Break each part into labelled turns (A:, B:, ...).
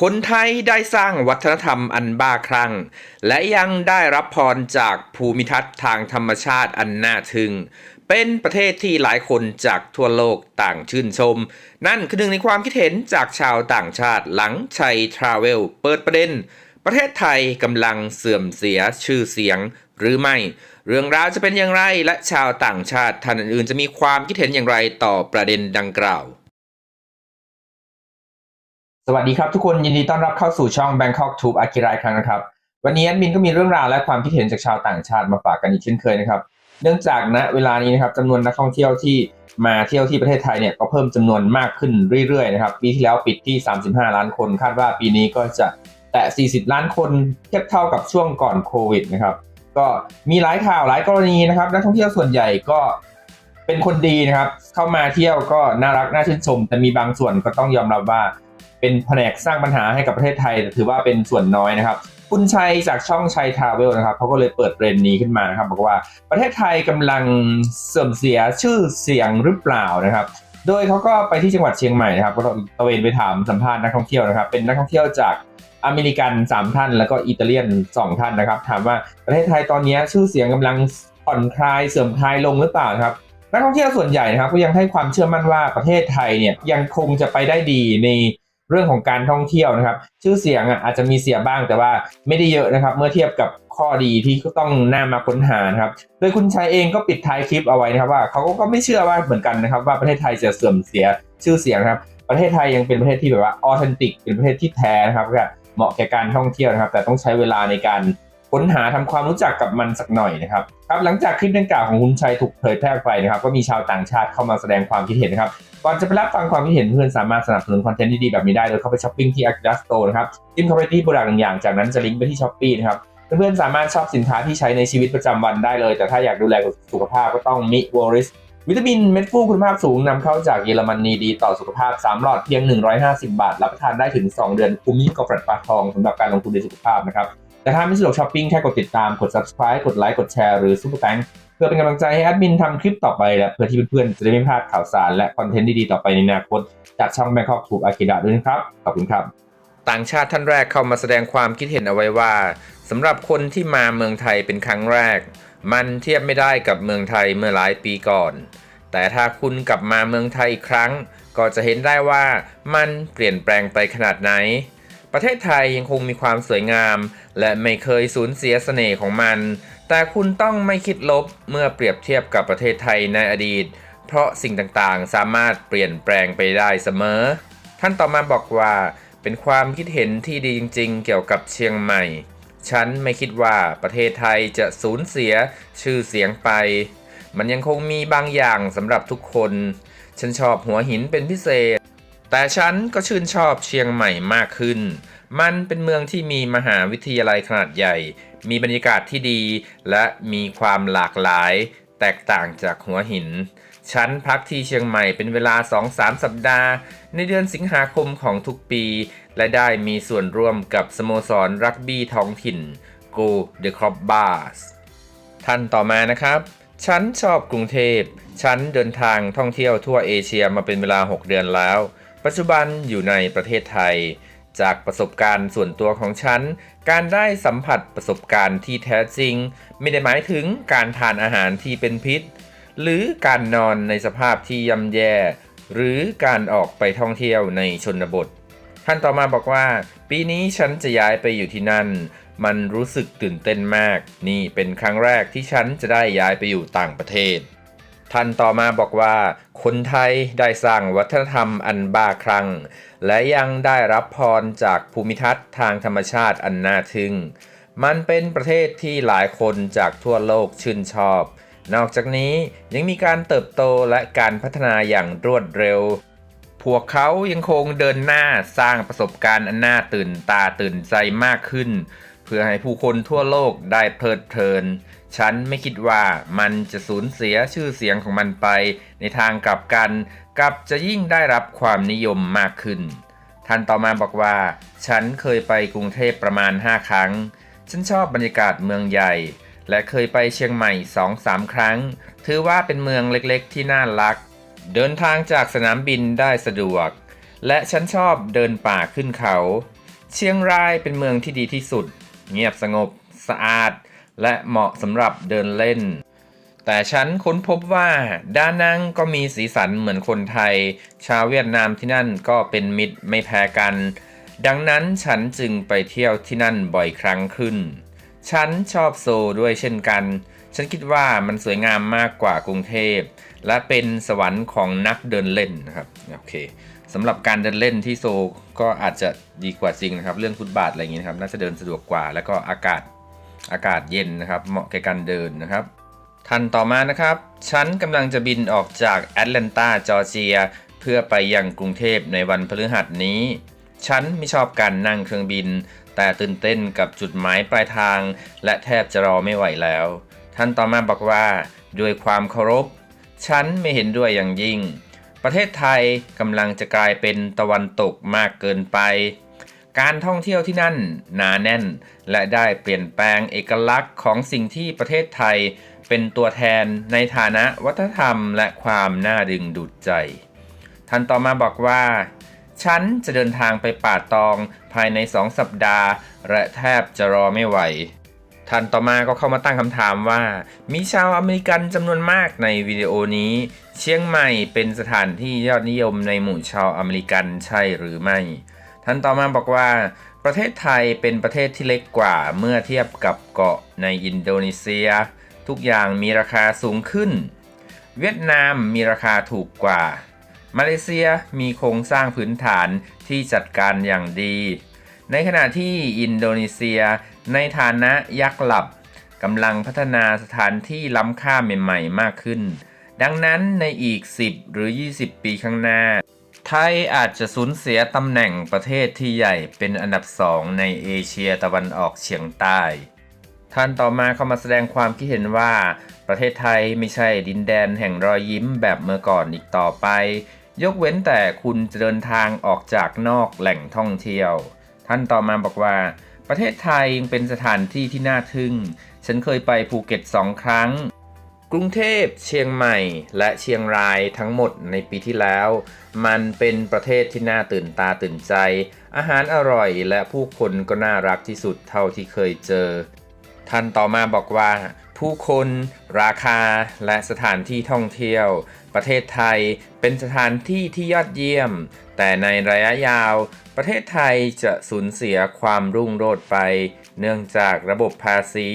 A: คนไทยได้สร้างวัฒนธรรมอันบ้าคลั่ง และยังได้รับพรจากภูมิทัศน์ทางธรรมชาติอันน่าทึ่ง เป็นประเทศที่หลายคนจากทั่วโลกต่างชื่นชม นั่นคือหนึ่งในความคิดเห็นจากชาวต่างชาติหลังชัยทราเวลเปิดประเด็น ประเทศไทยกำลังเสื่อมเสียชื่อเสียงหรือไม่ เรื่องราวจะเป็นอย่างไรและชาวต่างชาติท่านอื่นจะมีความคิดเห็นอย่างไรต่อประเด็นดังกล่าว สวัสดีครับทุกคนยินดีต้อนรับเข้าสู่ช่อง Bangkok Tube อากิรายครั้งนะครับ วันนี้แอดมินก็มีเรื่องราวและความคิดเห็นจากชาวต่างชาติมาฝากกันอีกเช่นเคยนะครับ เนื่องจากณเวลานี้นะครับจำนวนนักท่องเที่ยวที่มาเที่ยวที่ประเทศไทยเนี่ยก็เพิ่มจำนวนมากขึ้นเรื่อยๆนะครับปีที่แล้วปิดที่ 35 ล้านคน คาดว่าปีนี้ก็จะแตะ 40 ล้านคนเทียบเท่ากับช่วงก่อนโควิดนะครับก็มีหลายข่าวหลายกรณีนะครับ นักท่องเที่ยวส่วนใหญ่ก็เป็นคนดีนะครับ เข้ามาเที่ยวก็น่ารักน่าชื่นชม แต่มีบางส่วนก็ต้องยอมรับว่า เป็นแผนกสร้างปัญหาให้กับประเทศไทยแต่ถือว่าเป็นส่วนน้อยนะครับ คุณชัยจากช่องชัยทราเวลนะครับเขาก็เลยเปิดประเด็นนี้ขึ้นมานะครับบอกว่าประเทศไทยกำลังเสื่อมเสียชื่อเสียงหรือเปล่านะครับ โดยเขาก็ไปที่จังหวัดเชียงใหม่นะครับก็ตะเวนไปถามสัมภาษณ์นักท่องเที่ยวนะครับ เป็นนักท่องเที่ยวจากอเมริกัน 3 ท่าน แล้วก็อิตาเลียน 2 ท่านนะครับ ถามว่าประเทศไทยตอนนี้ชื่อเสียงกำลังผ่อนคลายเสื่อมคลายลงหรือเปล่าครับนักท่องเที่ยวส่วนใหญ่นะครับก็ยังให้ความเชื่อมั่นว่าประเทศไทยเนี่ยยังคงจะไปได้ดีใน เรื่องของการท่องเที่ยวนะครับ ชื่อเสียงอะอาจจะมีเสียบ้างแต่ว่าไม่ได้เยอะนะครับ เมื่อเทียบกับข้อดีที่ต้องน่ามาค้นหานะครับ โดยคุณชัยเองก็ปิดท้ายคลิปเอาไว้นะครับว่าเขาก็ไม่เชื่อว่าเหมือนกันนะครับ ว่าประเทศไทยจะเสื่อมเสียชื่อเสียงครับ ประเทศไทยยังเป็นประเทศที่แบบว่าออเทนติกเป็นประเทศที่แท้นะครับก็เหมาะแก่การท่องเที่ยวนะครับ แต่ต้องใช้เวลาในการค้นหาทำความรู้จักกับมันสักหน่อยนะครับครับหลังจากคลิปดังกล่าวของคุณชัยถูกเผยแพร่ไปนะครับ ก็มีชาวต่างชาติเข้ามาแสดงความคิดเห็นนะครับ ก่อนจะไปรับฟังความคิดเห็นเพื่อนสามารถสนับสนุนคอนเทนต์ดีๆแบบนี้ได้โดยเข้าไปช้อปปิ้งที่ a ิ i d a s Store นะครับจิ้มเข้าไปที่โปรดักต์หนึ่งอย่างจากนั้นจะลิงก์ไปที่ช้อปปี้นะครับเพื่อนๆสามารถชอบสินค้าที่ใช้ในชีวิตประจำวันได้เลย แต่ถ้าอยากดูแลสุขภาพก็ต้องมิวอริสวิตามินเม็ดฟูคุณภาพสูงนำเข้าจากเยอรมนีดีต่อสุขภาพ 3 หลอดเพียง 150 บาท รับประทานได้ถึง 2 เดือนคุ้มยิ่งกว่าแฟลตปลาทองสำหรับการลงทุนในสุขภาพนะครับแต่ถ้าไม่สะดวกช้อปปิ้งแค่กดติดตามกด subscribe กดไลค์กดแชร์หรือซุปเปอร์แตง พื่อเป็นกำลังใจให้แอดมินทำคลิปต่อไปและเพื่อที่เพื่อนๆจะได้ไม่พลาดข่าวสารและคอนเทนต์ดีๆต่อไปในอนาคต จากช่อง Bangkok Tube Akida ด้วยนะครับ ขอบคุณครับ ต่างชาติท่านแรกเข้ามาแสดงความคิดเห็นเอาไว้ว่าสำหรับคนที่มาเมืองไทยเป็นครั้งแรก มันเทียบไม่ได้กับเมืองไทยเมื่อหลายปีก่อน แต่ถ้าคุณกลับมาเมืองไทยอีกครั้ง ก็จะเห็นได้ว่ามันเปลี่ยนแปลงไปขนาดไหน ประเทศไทยยังคงมีความสวยงาม และไม่เคยสูญเสียเสน่ห์ของมัน แต่คุณต้องไม่คิดลบเมื่อเปรียบเทียบกับประเทศไทยในอดีต เพราะสิ่งต่างๆ สามารถเปลี่ยนแปลงไปได้เสมอ ท่านต่อมาบอกว่าเป็นความคิดเห็นที่ดีจริง ๆ เกี่ยวกับเชียงใหม่ ฉันไม่คิดว่าประเทศไทยจะสูญเสียชื่อเสียงไป มันยังคงมีบางอย่างสำหรับทุกคน ฉันชอบหัวหินเป็นพิเศษ แต่ฉันก็ชื่นชอบเชียงใหม่มากขึ้น มันเป็นเมืองที่มีมหาวิทยาลัยขนาดใหญ่ มีบรรยากาศที่ดี และมีความหลากหลาย แตกต่างจากหัวหินฉันพักที่เชียงใหม่เป็นเวลา 2-3 สัปดาห์ ในเดือนสิงหาคมของทุกปี และได้มีส่วนร่วมกับสโมสรรักบี้ท้องถิ่น Go The Crop Bars ท่านต่อมานะครับ ฉันชอบกรุงเทพ ฉันเดินทางท่องเที่ยวทั่วเอเชียมาเป็นเวลา 6 เดือนแล้ว ปัจจุบันอยู่ในประเทศไทย จากประสบการณ์ส่วนตัวของฉัน การได้สัมผัสประสบการณ์ที่แท้จริง ไม่ได้หมายถึงการทานอาหารที่เป็นพิษ หรือการนอนในสภาพที่ย่ำแย่ หรือการออกไปท่องเที่ยวในชนบท ท่านต่อมาบอกว่า ปีนี้ฉันจะย้ายไปอยู่ที่นั่น มันรู้สึกตื่นเต้นมาก นี่เป็นครั้งแรกที่ฉันจะได้ย้ายไปอยู่ต่างประเทศท่านต่อมาบอกว่า คนไทยได้สร้างวัฒนธรรมอันบ้าคลั่ง และยังได้รับพรจากภูมิทัศน์ทางธรรมชาติอันน่าทึ่ง มันเป็นประเทศที่หลายคนจากทั่วโลกชื่นชอบ นอกจากนี้ยังมีการเติบโตและการพัฒนาอย่างรวดเร็ว พวกเขายังคงเดินหน้าสร้างประสบการณ์อันน่าตื่นตาตื่นใจมากขึ้น พื่อให้ผู้คนทั่วโลกได้เพลิดเพลิน ฉันไม่คิดว่ามันจะสูญเสียชื่อเสียงของมันไป ในทางกลับกันกลับจะยิ่งได้รับความนิยมมากขึ้น ท่านต่อมาบอกว่า ฉันเคยไปกรุงเทพประมาณ 5 ครั้ง ฉันชอบบรรยากาศเมืองใหญ่ และเคยไปเชียงใหม่ 2-3 ครั้ง ถือว่าเป็นเมืองเล็กๆ ที่น่ารัก เดินทางจากสนามบินได้สะดวก และฉันชอบเดินป่าขึ้นเขา เชียงรายเป็นเมืองที่ดีที่สุด เงียบสงบสะอาด และเหมาะสำหรับเดินเล่น แต่ฉันค้นพบว่าด้านนั่งก็มีสีสันเหมือนคนไทย ชาวเวียดนามที่นั่นก็เป็นมิตรไม่แพ้กัน ดังนั้นฉันจึงไปเที่ยวที่นั่นบ่อยครั้งขึ้น ฉันชอบโซด้วยเช่นกัน ฉันคิดว่ามันสวยงามมากกว่ากรุงเทพ และเป็นสวรรค์ของนักเดินเล่นนะครับโอเค สำหรับการเดินเล่นที่โซก็อาจจะดีกว่าจริงนะครับ เรื่องฟุตบาทอะไรอย่างนี้นะครับน่าจะเดินสะดวกกว่า แล้วก็อากาศอากาศเย็นนะครับ เหมาะแก่การเดินนะครับทันต่อมานะครับ ฉันกำลังจะบินออกจากแอตแลนตาจอร์เจีย เพื่อไปยังกรุงเทพในวันพฤหัสนี้ ฉันไม่ชอบการนั่งเครื่องบิน แต่ตื่นเต้นกับจุดหมายปลายทาง และแทบจะรอไม่ไหวแล้ว ท่านต่อมาบอกว่า ด้วยความเคารพ ฉันไม่เห็นด้วยอย่างยิ่ง ประเทศไทยกำลังจะกลายเป็นตะวันตกมากเกินไป การท่องเที่ยวที่นั่นหนาแน่น และได้เปลี่ยนแปลงเอกลักษณ์ของสิ่งที่ประเทศไทยเป็นตัวแทนในฐานะวัฒนธรรมและความน่าดึงดูดใจ ท่านต่อมาบอกว่า ฉันจะเดินทางไปป่าตองภายในสองสัปดาห์ และแทบจะรอไม่ไหว ท่านต่อมาก็เข้ามาตั้งคำถามว่า มีชาวอเมริกันจำนวนมากในวิดีโอนี้ เชียงใหม่เป็นสถานที่ยอดนิยมในหมู่ชาวอเมริกันใช่หรือไม่ ท่านต่อมาบอกว่า ประเทศไทยเป็นประเทศที่เล็กกว่าเมื่อเทียบกับเกาะในอินโดนีเซีย ทุกอย่างมีราคาสูงขึ้น เวียดนามมีราคาถูกกว่า มาเลเซียมีโครงสร้างพื้นฐานที่จัดการอย่างดี ในขณะที่อินโดนีเซีย ในฐานะยักษ์หลับกำลังพัฒนาสถานที่ล้ำค่าใหม่ๆ มากขึ้น ดังนั้นในอีก 10 หรือ 20 ปีข้างหน้า ไทยอาจจะสูญเสียตำแหน่งประเทศที่ใหญ่เป็นอันดับสองในเอเชียตะวันออกเฉียงใต้ ท่านต่อมาเข้ามาแสดงความคิดเห็นว่า ประเทศไทยไม่ใช่ดินแดนแห่งรอยยิ้มแบบเมื่อก่อนอีกต่อไป ยกเว้นแต่คุณจะเดินทางออกจากนอกแหล่งท่องเที่ยว ท่านต่อมาบอกว่า ประเทศไทยยังเป็นสถานที่ที่น่าทึ่ง ฉันเคยไปภูเก็ตสองครั้ง กรุงเทพ เชียงใหม่ และเชียงรายทั้งหมดในปีที่แล้ว มันเป็นประเทศที่น่าตื่นตาตื่นใจ อาหารอร่อยและผู้คนก็น่ารักที่สุดเท่าที่เคยเจอ ท่านต่อมาบอกว่า ผู้คน ราคา และสถานที่ท่องเที่ยว ประเทศไทยเป็นสถานที่ที่ยอดเยี่ยม แต่ในระยะยาว ประเทศไทยจะสูญเสียความรุ่งโรจน์ไป เนื่องจากระบบภาษี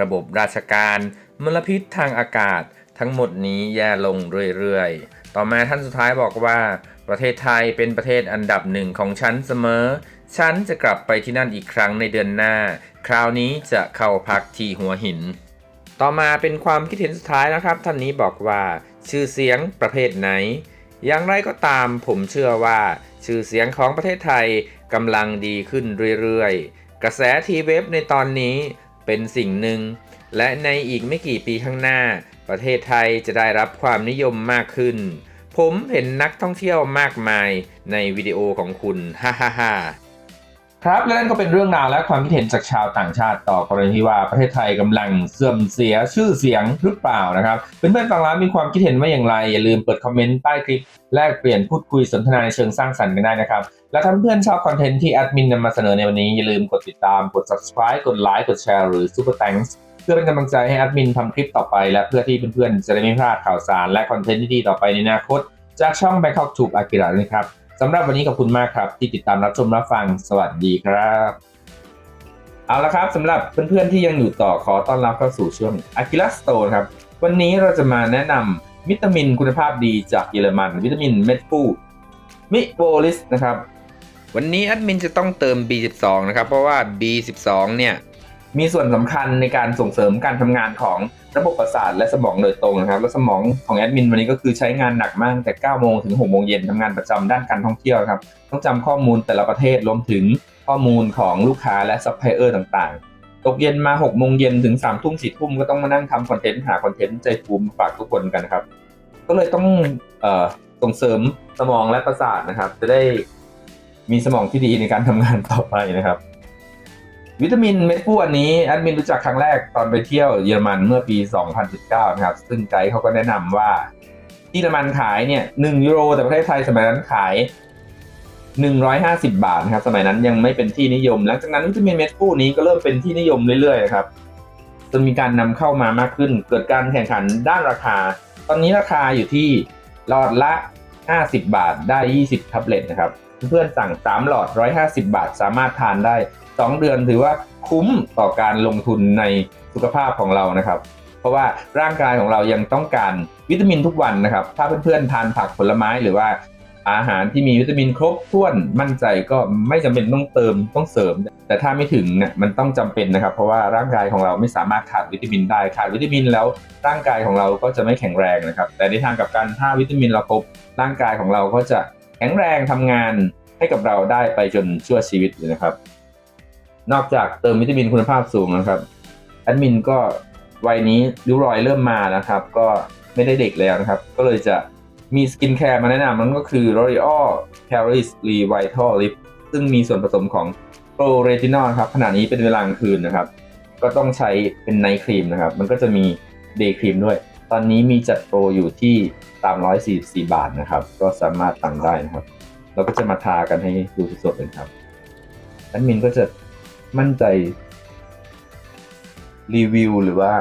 A: ระบบราชการ มลพิษทางอากาศ ทั้งหมดนี้แย่ลงเรื่อยๆ ต่อมาท่านสุดท้ายบอกว่า ประเทศไทยเป็นประเทศอันดับหนึ่งของฉันเสมอ ฉันจะกลับไปที่นั่นอีกครั้งในเดือนหน้า คราวนี้จะเข้าพักที่หัวหินต่อมาเป็นความคิดเห็นสุดท้ายนะครับ ท่านนี้บอกว่า ชื่อเสียงประเภทไหน อย่างไรก็ตามผมเชื่อว่าชื่อเสียงของประเทศไทยกำลังดีขึ้นเรื่อยๆ กระแสทีเว็บในตอนนี้เป็นสิ่งหนึ่ง และในอีกไม่กี่ปีข้างหน้า ประเทศไทยจะได้รับความนิยมมากขึ้น ผมเห็นนักท่องเที่ยวมากมายในวิดีโอของคุณ ฮ่าฮ่าฮ่า ครับและนั่นก็เป็นเรื่องราวและความคิดเห็นจากชาวต่างชาติต่อกรณีที่ว่าประเทศไทยกำลังเสื่อมเสียชื่อเสียงหรือเปล่านะครับเพื่อนๆฟังแล้วมีความคิดเห็นว่าอย่างไร อย่าลืมเปิดคอมเมนต์ใต้คลิปแลกเปลี่ยนพูดคุยสนทนาในเชิงสร้างสรรค์กันได้นะครับและถ้าเพื่อนชอบคอนเทนต์ที่แอดมินนำมาเสนอในวันนี้อย่าลืมกดติดตามกด subscribe กดไลค์กดแชร์หรือ super thanks เพื่อเป็นกำลังใจให้แอดมินทำคลิปต่อไป และเพื่อที่เพื่อนๆจะได้ไม่พลาดข่าวสาร และคอนเทนต์ที่ดีต่อไปในอนาคต จากช่อง Bangkok Tube Akira นะครับ สำหรับวันนี้ขอบคุณมากครับ ที่ติดตามรับชมรับฟังสวัสดีครับ เอาละครับสำหรับเพื่อนๆที่ยังอยู่ต่อขอต้อนรับเข้าสู่ช่วง Akira Store ครับ วันนี้เราจะมาแนะนำวิตามินคุณภาพดีจากเยอรมัน วิตามินเม็ดฟูมิโบลิสนะครับ วันนี้แอดมินจะต้องเติม B12 นะครับ เพราะว่า B12 เนี่ยมีส่วนสำคัญในการส่งเสริมการทำงานของ ระบบประสาทและสมองโดยตรงนะครับ และสมองของแอดมินวันนี้ก็คือใช้งานหนักมากแต่9โมงถึง6โมงเย็นทำงานประจำด้านการท่องเที่ยวครับ ต้องจำข้อมูลแต่ละประเทศรวมถึงข้อมูลของลูกค้าและซัพพลายเออร์ต่างๆ ตกเย็นมา6โมงเย็นถึง3ทุ่ม4ทุ่มก็ต้องมานั่งทำคอนเทนต์หาคอนเทนต์ใจฟูมมฝากทุกคนกันครับ ก็เลยต้องอส่งเสริมสมองและประสาทนะครับ จะได้มีสมองที่ดีในการทำงานต่อไปนะครับ วิตามินเม็ดฟูอันนี้แอดมินรู้จักครั้งแรกตอนไปเที่ยวเยอรมันเมื่อปี 2019 นะครับ ซึ่งไกด์เขาก็แนะนำว่า ที่เยอรมันขายเนี่ย1ยูโร แต่ประเทศไทยสมัยนั้นขาย 150 บาทนะครับ สมัยนั้นยังไม่เป็นที่นิยม หลังจากนั้นวิตามินเม็ดฟูนี้ก็เริ่มเป็นที่นิยมเรื่อยๆครับจนมีการนำเข้ามามากขึ้น เกิดการแข่งขันด้านราคา ตอนนี้ราคาอยู่ที่หลอดละ 50 บาทได้ 20แท็บเล็ตนะครับ เพื่อนสั่ง 3 หลอด 150 บาท สามารถทานได้ 2 เดือนถือว่าคุ้มต่อการลงทุนในสุขภาพของเรานะครับ เพราะว่าร่างกายของเรายังต้องการวิตามินทุกวันนะครับ ถ้าเพื่อนๆทานผักผลไม้หรือว่าอาหารที่มีวิตามินครบถ้วนมั่นใจก็ไม่จำเป็นต้องเติมต้องเสริม แต่ถ้าไม่ถึงเนี่ยมันต้องจำเป็นนะครับ เพราะว่าร่างกายของเราไม่สามารถขาดวิตามินได้ขาดวิตามินแล้วร่างกายของเราก็จะไม่แข็งแรงนะครับ แต่ในทางกลับกันถ้าวิตามินเราครบร่างกายของเราก็จะแข็งแรงทำงานให้กับเราได้ไปจนชั่วชีวิตเลยนะครับ นอกจากเติมวิตามินคุณภาพสูงนะครับแอดมินก็วัยนี้ริ้วรอยเริ่มมานะครับ ก็ไม่ได้เด็กแล้วนะครับ ก็เลยจะมีสกินแคร์มาแนะนำมันก็คือ L'Oreal Paris Revital Lip ซึ่งมีส่วนผสมของโปรเรตินอลครับขณะนี้เป็นเวลากลางคืนนะครับ ก็ต้องใช้เป็นไนท์ครีมนะครับ มันก็จะมีเดย์ครีมด้วย ตอนนี้มีจัดโปรอยู่ที่ 344 บาทนะครับ ก็สามารถสั่งได้นะครับ เราก็จะมาทากันให้ดูสดๆเลยครับแอดมินก็จะ มั่นใจรีวิวหรือว่า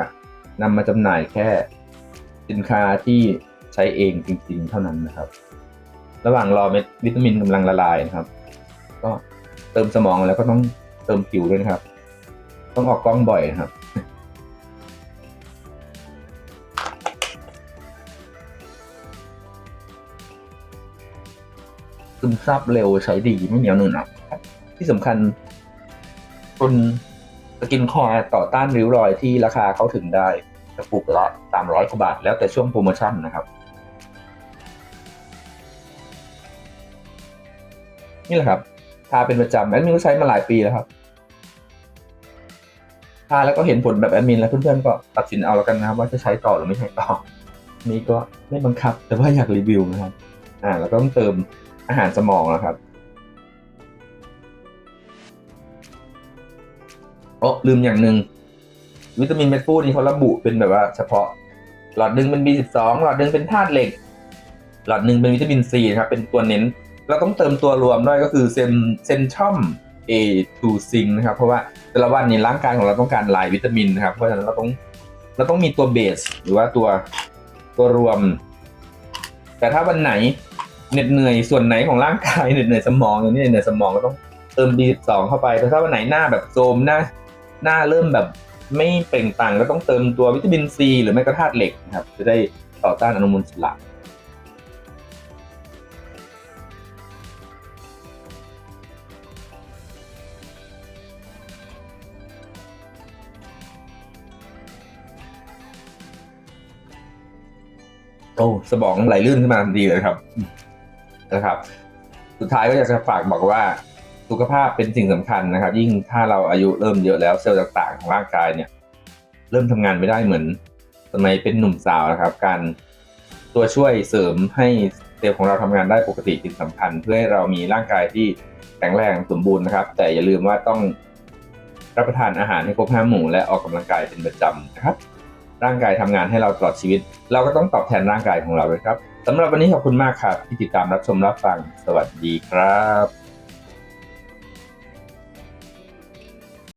A: นำมาจำหน่ายแค่สินค้าที่ใช้เองจริง ๆ เท่านั้นนะครับ ระหว่างรอเม็ดวิตามินกำลังละลายนะครับ ก็เติมสมองแล้วก็ต้องเติมผิวด้วยนะครับ ต้องออกกล้องบ่อยนะครับซึมซับเร็วใช้ดีไม่เหนียวหนึบหนักครับที่สำคัญ คนสกินคอร์ต่อต้านริ้วรอยที่ราคาเขาถึงได้กระปุกละสามร้อยกว่าบาท แล้วแต่ช่วงโปรโมชั่นนะครับ นี่แหละครับทาเป็นประจำแอดมินก็ใช้มาหลายปีแล้วครับทาแล้วก็เห็นผลแบบแอดมินแล้วเพื่อนๆก็ตัดสินเอาแล้วกันนะครับ ว่าจะใช้ต่อหรือไม่ใช้ต่อ นี่ก็ไม่บังคับ แต่ว่าอยากรีวิวนะครับ อ่า แล้วก็ต้องเติมอาหารสมองนะครับ โอ้ลืมอย่างหนึ่งวิตามินเม็ดฟูนี่เขาระบุเป็นแบบว่าเฉพาะ หลอดหนึ่งเป็น B12 หลอดหนึ่งเป็นธาตุเหล็ก หลอดหนึ่งเป็นวิตามินซีนะครับเป็นตัวเน้น เราต้องเติมตัวรวมด้วยก็คือเซนเซนชอม A2 ซิงนะครับ เพราะว่าแต่ละวันนี้ร่างกายของเราต้องการหลายวิตามินนะครับ เพราะฉะนั้นเราต้องเราต้องมีตัวเบสหรือว่าตัวตัวรวม แต่ถ้าวันไหนเหน็ดเหนื่อยส่วนไหนของร่างกายเหน็ดเหนื่อยสมองอย่างนี้เหนื่อยสมองก็ต้องเติม B12 เข้าไปแต่ถ้าวันไหนหน้าแบบโทรมหน้า หน้าเริ่มแบบไม่เปล่งปลั่งก็ต้องเติมตัววิตามินซีหรือไม่ก็ธาตุเหล็กนะครับ จะได้ต่อต้านอนุมูลอิสระโอ้สมองไหลลื่นขึ้นมาทันทีเลยครับนะครับ สุดท้ายก็อยากจะฝากบอกว่า สุขภาพเป็นสิ่งสำคัญนะครับ ยิ่งถ้าเราอายุเริ่มเยอะแล้วเซลล์ต่างๆ ของร่างกายเนี่ย เริ่มทำงานไม่ได้เหมือนสมัยเป็นหนุ่มสาวนะครับ การตัวช่วยเสริมให้เซลล์ของเราทำงานได้ปกติจึงสำคัญ เพื่อให้เรามีร่างกายที่แข็งแรงสมบูรณ์นะครับ แต่อย่าลืมว่าต้องรับประทานอาหารให้ครบห้าหมู่และออกกำลังกายเป็นประจำนะครับ ร่างกายทำงานให้เราตลอดชีวิต เราก็ต้องตอบแทนร่างกายของเราด้วยครับสำหรับวันนี้ขอบคุณมากครับที่ติดตามรับชมรับฟัง สวัสดีครับ